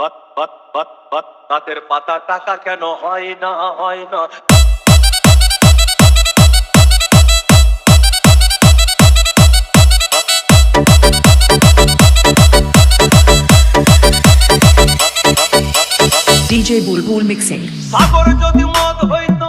পাতের পাতা টাকা কেন হয় না হয় না DJ Bulbul Mixing. সাগর যদি মদ হইতো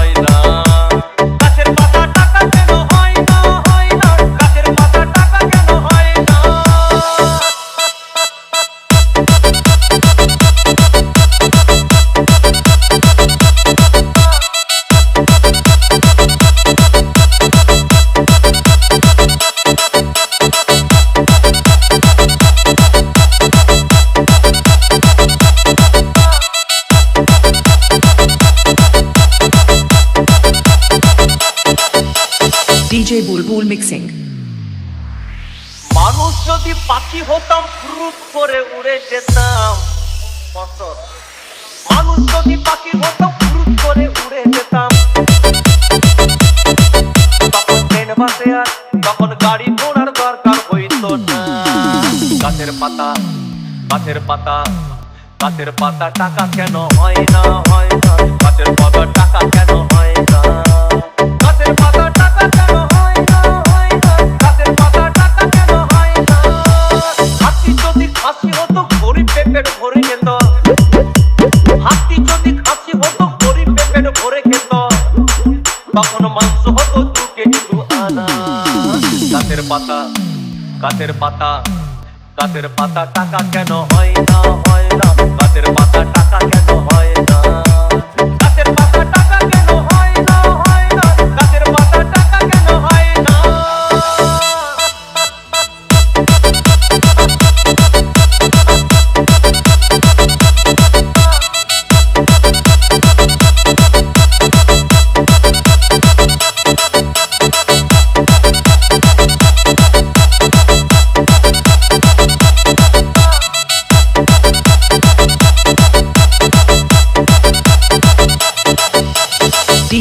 DJ Bulbul Mixing. মানুষ যদি পাখি হতাম ফুরুত করে উড়ে যেতাম। বছর মানুষ যদি পাখি হতাম ফুরুত করে উড়ে যেতাম। তখন ট্রেন বাসে আর, তখন গাড়ি ঘোড়ার দরকার হইতো গাছের পাতা গাছের পাতা গাছের পাতা টাকা কেন হয় না হয় না। গাছের পাতা টাকা কেন গরিব পেটের ভরে হাতি যদি খাসি হতো গরিব পেটের ভরে খেত তখন মাংস হতো দু গাছের পাতা কাতের পাতা কাতের পাতা টাকা কেন হয় না?